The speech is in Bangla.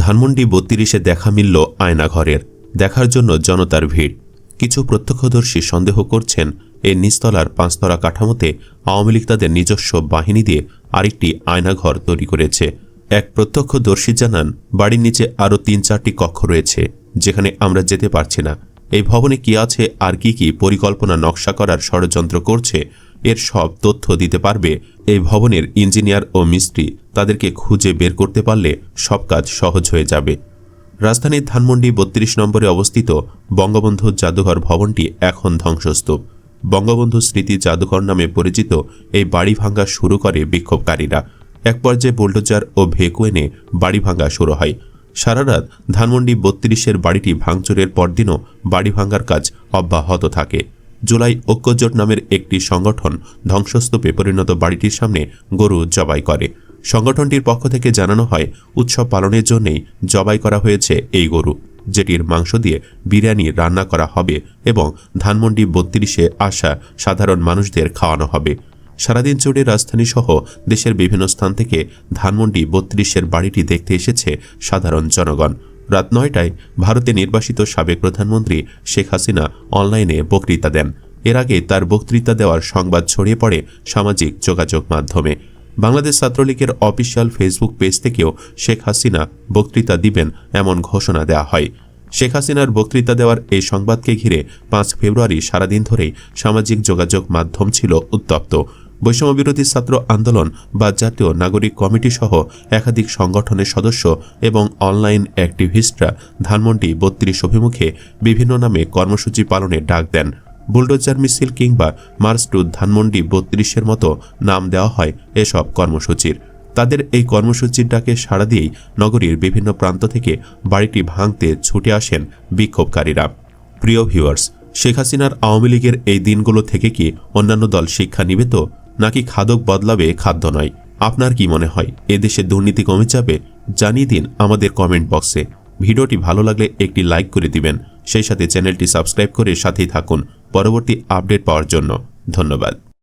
ধানমন্ডি বত্রিশে দেখা মিলল আয়নাঘরের দেখার জন্য জনতার ভিড়। কিছু প্রত্যক্ষদর্শী সন্দেহ করছেন এই নিচতলার পাঁচতলা কাঠামোতে আওয়ামী লীগ তাদের নিজস্ব বাহিনী দিয়ে আরেকটি আয়নাঘর তৈরি করেছে। এক প্রত্যক্ষদর্শী জানান, বাড়ির নিচে আরও তিন চারটি কক্ষ রয়েছে, যেখানে আমরা যেতে পারছি না। এই ভবনে কি আছে আর কি কি পরিকল্পনা নকশা করার ষড়যন্ত্র করছে, এর সব তথ্য দিতে পারবে এই ভবনের ইঞ্জিনিয়ার ও মিস্ত্রি। তাদেরকে খুঁজে বের করতে পারলে সব কাজ সহজ হয়ে যাবে। রাজধানীর ধানমন্ডি বত্রিশ নম্বরে অবস্থিত বঙ্গবন্ধু জাদুঘর ভবনটি এখন ধ্বংসস্তূপ। বঙ্গবন্ধু স্মৃতি জাদুঘর নামে পরিচিত এই বাড়ি ভাঙ্গা শুরু করে বিক্ষোভকারীরা। এক পর্যায়ে বুলডোজার ও ভেকু এনে বাড়ি ভাঙ্গা শুরু হয়। সারা রাত ধানমন্ডি বত্রিশের বাড়িটি ভাঙচুরের পরদিনও বাড়ি ভাঙ্গার কাজ অব্যাহত থাকে। জুলাই ঐক্যজোট নামের একটি সংগঠন ধ্বংসস্তূপে পরিণত বাড়িটির সামনে গরু জবাই করে। সংগঠনটির পক্ষ থেকে জানানো হয়, উৎসব পালনের জন্যই জবাই করা হয়েছে এই গরু। যেটির মাংস দিয়ে বিরিয়ানি রান্না করা হবে এবং ধানমন্ডি বত্রিশে আসা সাধারণ মানুষদের খাওয়ানো হবে। সারাদিন জুড়ে রাজধানী সহ দেশের বিভিন্ন স্থান থেকে ধানমন্ডি বত্রিশের বাড়িটি দেখতে এসেছে সাধারণ জনগণ। রাত নয়টায় ভারতে নির্বাসিত সাবেক প্রধানমন্ত্রী শেখ হাসিনা অনলাইনে বক্তৃতা দেন। এর আগে তার বক্তৃতা দেওয়ার সংবাদ ছড়িয়ে পড়ে সামাজিক যোগাযোগ মাধ্যমে। বাংলাদেশ ছাত্রলীগের অফিসিয়াল ফেসবুক পেজ থেকেও শেখ হাসিনা বক্তৃতা দিবেন এমন ঘোষণা দেওয়া হয়। শেখ হাসিনার বক্তৃতা দেওয়ার এই সংবাদকে ঘিরে পাঁচ ফেব্রুয়ারি সারাদিন ধরেই সামাজিক যোগাযোগ মাধ্যম ছিল উত্তপ্ত। বৈষম্যবিরোধী ছাত্র আন্দোলন বা জাতীয় নাগরিক কমিটি সহ একাধিক সংগঠনের সদস্য এবং অনলাইন অ্যাক্টিভিস্টরা ধানমন্ডি বত্রিশ অভিমুখে বিভিন্ন নামে কর্মসূচি পালনের ডাক দেন। বুলডোজার মিছিল কিংবা মার্চ টু ধানমন্ডি বত্রিশের মতো নাম দেওয়া হয় এসব কর্মসূচির। তাদের এই কর্মসূচির ডাকে সাড়া দিয়েই নগরীর বিভিন্ন প্রান্ত থেকে বাড়িটি ভাঙতে ছুটে আসেন বিক্ষোভকারীরা। প্রিয় ভিউয়ার্স, শেখ হাসিনার আওয়ামী লীগের এই দিনগুলো থেকে কি অন্যান্য দল শিক্ষা নিবে তো? নাকি খাদক বদলাবে খাদ্য নয়? আপনার কি মনে হয়? এদেশে দুর্নীতি কমে যাবে? জানিয়ে দিন আমাদের কমেন্ট বক্সে। ভিডিওটি ভালো লাগলে একটি লাইক করে দিবেন। সেই সাথে চ্যানেলটি সাবস্ক্রাইব করে সাথেই থাকুন। পরবর্তী আপডেট পাওয়ার জন্য ধন্যবাদ।